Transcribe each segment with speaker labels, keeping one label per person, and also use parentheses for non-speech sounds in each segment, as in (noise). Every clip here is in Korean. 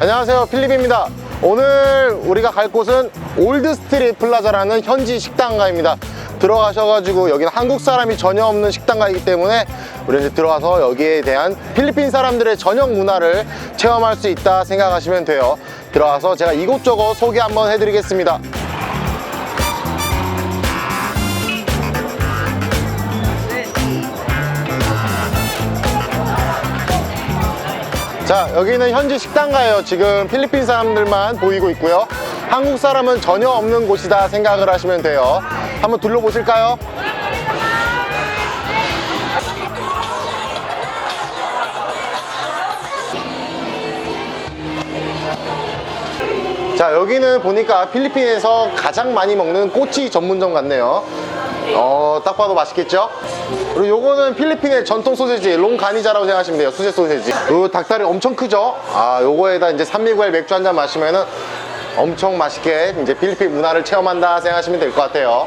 Speaker 1: 안녕하세요. 필립입니다. 오늘 우리가 갈 곳은 올드스트릿 플라자라는 현지 식당가입니다. 들어가셔가지고 여기는 한국 사람이 전혀 없는 식당가이기 때문에 우리 이제 들어가서 여기에 대한 필리핀 사람들의 저녁 문화를 체험할 수 있다 생각하시면 돼요. 들어가서 제가 이곳저곳 소개 한번 해드리겠습니다 자 여기는 현지 식당가예요. 지금 필리핀 사람들만 보이고 있고요. 한국 사람은 전혀 없는 곳이다 생각을 하시면 돼요. 한번 둘러보실까요? 자 여기는 보니까 필리핀에서 가장 많이 먹는 꼬치 전문점 같네요 어, 딱 봐도 맛있겠죠? 그리고 요거는 필리핀의 전통 소세지 롱가니자라고 생각하시면 돼요 수제 소세지 요 닭다리 엄청 크죠? 아 요거에다 이제 산미구엘 맥주 한 잔 마시면은 엄청 맛있게 이제 필리핀 문화를 체험한다 생각하시면 될 것 같아요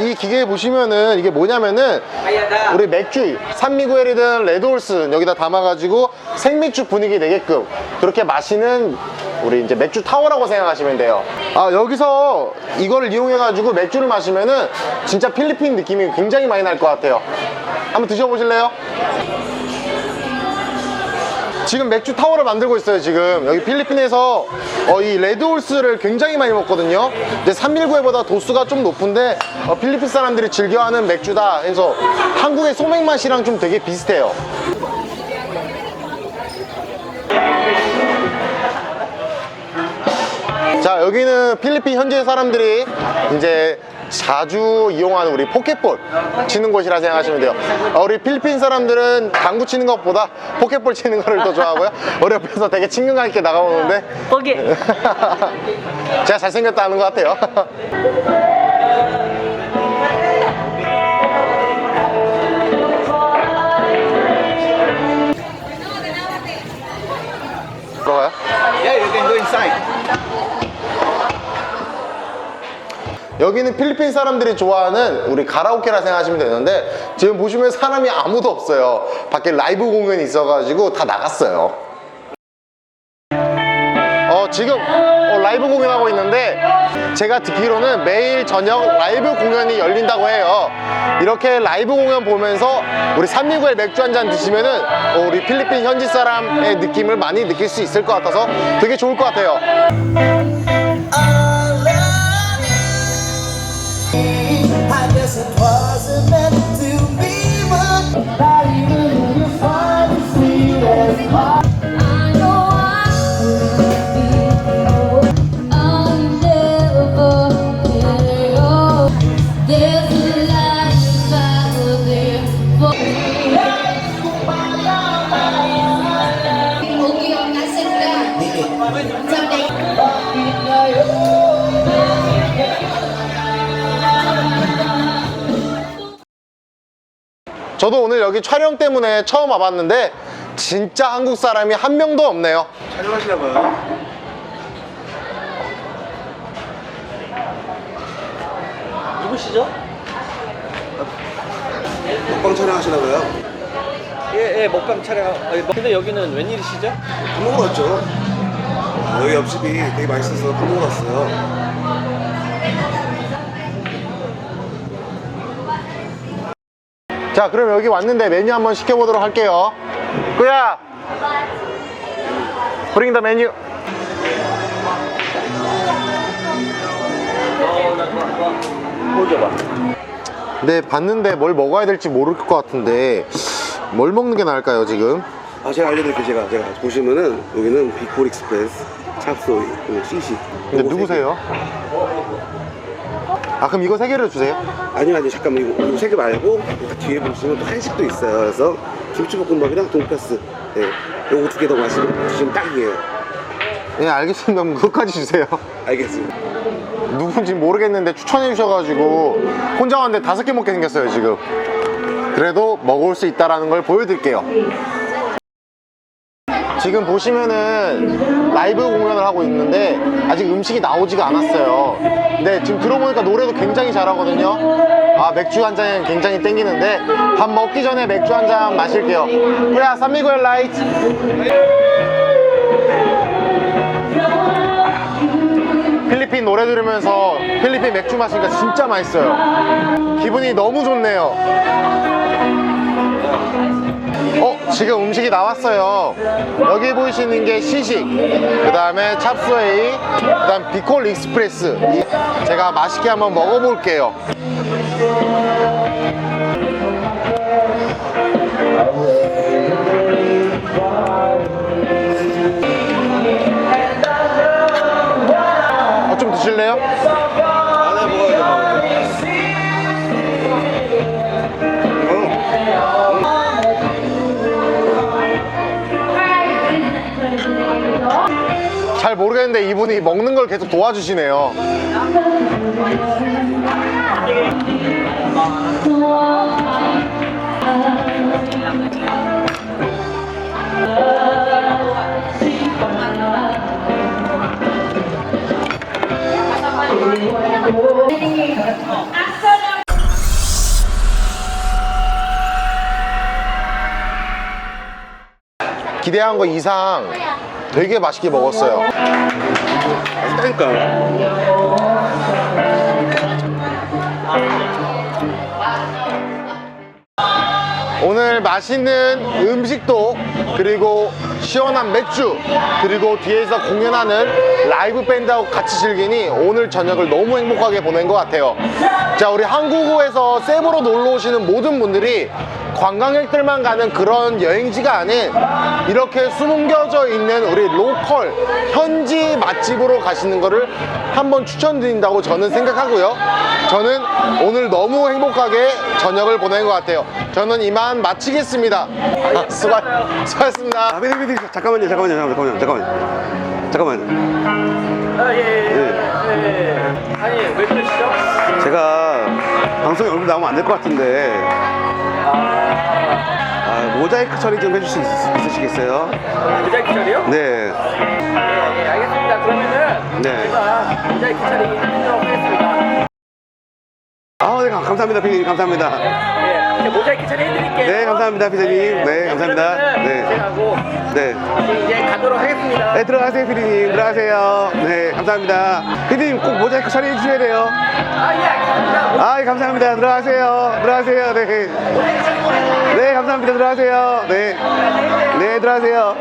Speaker 1: 이 기계 보시면은 이게 뭐냐면은 우리 맥주 산미구엘이든 레드홀스 여기다 담아가지고 생맥주 분위기 내게끔 그렇게 마시는 우리 이제 맥주 타워라고 생각하시면 돼요. 아 여기서 이거를 이용해가지고 맥주를 마시면은 진짜 필리핀 느낌이 굉장히 많이 날 것 같아요. 한번 드셔보실래요? 지금 맥주 타워를 만들고 있어요 지금. 여기 필리핀에서 어, 이 레드홀스를 굉장히 많이 먹거든요. 근데 319회보다 도수가 좀 높은데 어, 필리핀 사람들이 즐겨하는 맥주다 해서 한국의 소맥 맛이랑 좀 되게 비슷해요 자 여기는 필리핀 현지 사람들이 이제 자주 이용하는 우리 포켓볼 치는 곳이라 생각하시면 돼요. 어, 우리 필리핀 사람들은 당구 치는 것보다 포켓볼 치는 거를 더 좋아하고요. (laughs) 우리 옆에서 되게 친근감 있게 나가보는데.
Speaker 2: 거기. (laughs)
Speaker 1: 제가 잘생겼다는 것 같아요? (laughs) 여기는 필리핀 사람들이 좋아하는 우리 가라오케라 생각하시면 되는데 지금 보시면 사람이 아무도 없어요. 밖에 라이브 공연이 있어가지고 다 나갔어요. 어 지금 어, 라이브 공연하고 있는데 제가 듣기로는 매일 저녁 라이브 공연이 열린다고 해요. 이렇게 라이브 공연 보면서 우리 369에 맥주 한 잔 드시면은 어, 우리 필리핀 현지 사람의 느낌을 많이 느낄 수 있을 것 같아서 되게 좋을 것 같아요 저도 오늘 여기 촬영 때문에 처음 와봤는데 진짜 한국 사람이 한 명도 없네요.
Speaker 3: 촬영하시나 봐요.
Speaker 2: 누구시죠?
Speaker 3: 먹방 촬영하시나 봐요.
Speaker 2: 예, 예, 먹방 촬영. 근데 여기는 웬일이시죠?
Speaker 3: 밥 먹으러 왔죠. 아, 여기 옆집이 되게 맛있어서 밥 먹으러 왔어요.
Speaker 1: 자, 그럼 여기 왔는데 메뉴 한번 시켜보도록 할게요. 꾸야! Bring the menu.
Speaker 2: 보여줘봐.
Speaker 1: 네, 봤는데 뭘 먹어야 될지 모를 것 같은데 뭘 먹는 게 나을까요, 지금?
Speaker 3: 아, 제가 알려드릴게요. 제가 제가 보시면은 여기는 빅볼 익스프레스, 찹소이, 그리고 시시.
Speaker 1: 근데 누구세요? 아, 그럼 이거 세 개를 주세요.
Speaker 3: 개. 아니요, 아니요. 잠깐만 이거 이거 세개 말고 딱 뒤에 보시면 또 한식도 있어요. 그래서 김치볶음밥이랑 돈가스. 네, 요거 두 개 더 마시면 드시면 딱이에요.
Speaker 1: 네, 알겠습니다. 그럼 그것까지 주세요. (laughs)
Speaker 3: 알겠습니다.
Speaker 1: 누군지 모르겠는데 추천해 주셔가지고 혼자 왔는데 다섯 개 먹게 생겼어요 지금 그래도 먹을 수 있다라는 걸 보여드릴게요 지금 보시면은 라이브 공연을 하고 있는데 아직 음식이 나오지가 않았어요 근데 지금 들어보니까 노래도 굉장히 잘하거든요 아 맥주 한 잔이 굉장히 땡기는데 밥 먹기 전에 맥주 한 잔 마실게요. 그래, 산미구엘 라이트. 필리핀 노래 들으면서 필리핀 맥주 마시니까 진짜 맛있어요. 기분이 너무 좋네요. 어, 지금 음식이 나왔어요. 여기 보이시는 게 시식, 그 다음에 찹스웨이, 그 다음 비콜 익스프레스. 이- 제가 맛있게 한번 먹어볼게요. 어, 좀 드실래요? 모르겠는데 이분이 먹는 걸 계속 도와주시네요. 기대한 거 이상 되게 맛있게 먹었어요. 오늘 맛있는 음식도 그리고 시원한 맥주 그리고 뒤에서 공연하는 라이브 밴드하고 같이 즐기니 오늘 저녁을 너무 행복하게 보낸 것 같아요 자 우리 한국에서 세부로 놀러 오시는 모든 분들이 관광객들만 가는 그런 여행지가 아닌 이렇게 숨겨져 있는 우리 로컬 현지 맛집으로 가시는 거를 한번 추천드린다고 저는 생각하고요 저는 오늘 너무 행복하게 저녁을 보낸 것 같아요 저는 이만 마치겠습니다 아, 수고, 수고하셨습니다
Speaker 3: 아, 피디, 피디, 잠깐만요, 잠깐만요, 잠깐만요, 잠깐만요. 잠깐만요.
Speaker 2: 아, 예, 예, 예. 예. 아니, 왜 그러시죠?
Speaker 3: 제가 방송에 얼굴 나오면 안 될 것 같은데 아, 모자이크 처리 좀 해줄 수 있, 있으시겠어요?
Speaker 2: 모자이크 처리요?
Speaker 3: 네.
Speaker 2: 예, 예, 알겠습니다. 그러면은
Speaker 3: 네.
Speaker 2: 제가 모자이크 처리 해드리도록 하겠습니다.
Speaker 3: 아, 네, 감- 감사합니다, 피디님, 감사합니다.
Speaker 2: 예, 이제 모자이크 처리 해드릴게요.
Speaker 3: 네, 감사합니다, 피디님. 네, 감사합니다.
Speaker 2: 그러면은
Speaker 3: 네.
Speaker 2: 제가 하고
Speaker 3: 네.
Speaker 2: 이제 가도록 하겠습니다.
Speaker 3: 네, 들어가세요, 피디님. 들어가세요. 네, 감사합니다. 피디님 꼭 모자이크 처리해 주셔야 돼요.
Speaker 2: 아, 예, 알겠습니다.
Speaker 3: 아, 예, 감사합니다. 들어가세요. 들어가세요. 네. 네, 감사합니다. 들어가세요. 네. 네, 들어가세요.